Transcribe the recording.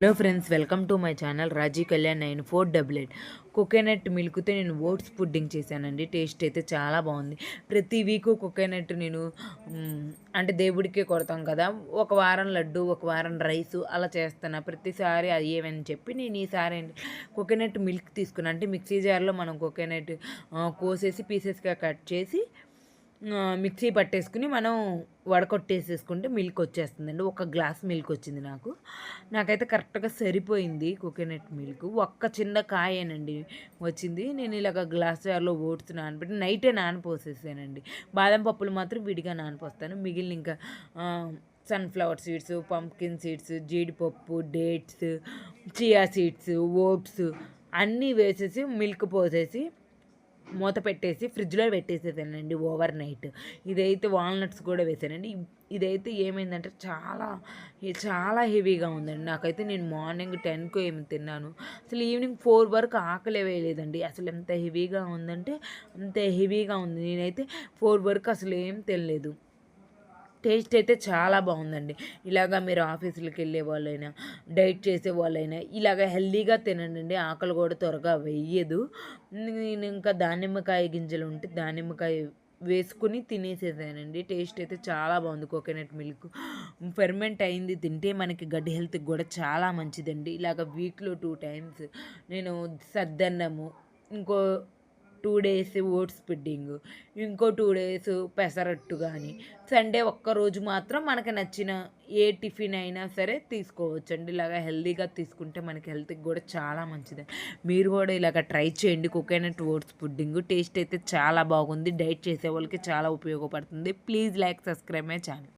Hello friends welcome to my channel Raji Kalyan nine four double eight. Coconut మిల్క్తో నేను oats pudding చేశానండి. Taste అయితే చాలా బాగుంది. ప్రతి వీక్ కోకోనట్ నేను అంటే దేవుడికే కొడతాం కదా. ఒక వారం లడ్డు ఒక వారం రైస్ అలా చేస్తాను. ప్రతిసారి అది ఏమని చెప్పి నేను ఈసారి కోకోనట్ మిల్క్ తీసుకున్నాను అంటే మిక్సీ జార్లో మనం కోకోనట్ కోసేసి పీసెస్గా కట్ చేసి మిక్సీ పట్టేసుకుని మనం వడకొట్టేసేసుకుంటే మిల్క్ వచ్చేస్తుందండి. ఒక గ్లాస్ మిల్క్ వచ్చింది నాకు. నాకైతే కరెక్ట్గా సరిపోయింది కోకోనట్ మిల్క్. ఒక్క చిన్న కాయేనండి వచ్చింది. నేను ఇలాగ గ్లాస్ జార్లో ఓట్స్ నానబెట్టి నైటే నానపోసేసానండి. బాదం పప్పులు మాత్రం విడిగా నానపోస్తాను. మిగిలిన ఇంకా సన్ఫ్లవర్ సీడ్స్ పంప్కిన్ సీడ్స్ జీడిపప్పు డేట్స్ చియా సీడ్స్ ఓట్స్ అన్నీ వేసేసి మిల్క్ పోసేసి మూత పెట్టేసి ఫ్రిడ్జ్లో పెట్టేసేదానండి ఓవర్ నైట్. ఇదైతే వాల్నట్స్ కూడా వేసానండి. ఇదైతే ఏమైందంటే చాలా చాలా హెవీగా ఉందండి. నాకైతే నేను మార్నింగ్ టెన్కు ఏమి తిన్నాను. అసలు ఈవినింగ్ ఫోర్ వరకు ఆకలే వేయలేదండి. అసలు ఎంత హెవీగా ఉందంటే అంత హెవీగా ఉంది. నేనైతే ఫోర్ వరకు అసలు ఏం తినలేదు. టేస్ట్ అయితే చాలా బాగుందండి. ఇలాగా మీరు ఆఫీసులకు వెళ్ళే వాళ్ళైనా డైట్ చేసే వాళ్ళైనా ఇలాగ హెల్దీగా తినండి ఆకలి కూడా త్వరగా వెయ్యదు నేను ఇంకా దానిమ్మకాయ గింజలు ఉంటే దానిమ్మకాయ వేసుకుని తినేసేసానండి. టేస్ట్ అయితే చాలా బాగుంది. కోకోనట్ మిల్క్ ఫెర్మెంట్ అయింది. తింటే మనకి గడ్డి హెల్త్కి కూడా చాలా మంచిదండి. ఇలాగ వీక్లో టూ టైమ్స్ నేను సద్దన్నము ఇంకో టూ డేస్ ఓట్స్ పుడ్డింగ్ ఇంకో టూ డేస్ పెసరట్టు కానీ సండే ఒక్కరోజు మాత్రం మనకి నచ్చిన ఏ టిఫిన్ అయినా సరే తీసుకోవచ్చండి. ఇలాగ హెల్తీగా తీసుకుంటే మనకి హెల్త్కి కూడా చాలా మంచిది. మీరు కూడా ఇలాగ ట్రై చేయండి. కోకోనట్ ఓట్స్ పుడ్డింగ్ టేస్ట్ అయితే చాలా బాగుంది. డైట్ చేసే వాళ్ళకి చాలా ఉపయోగపడుతుంది. Please like subscribe my channel.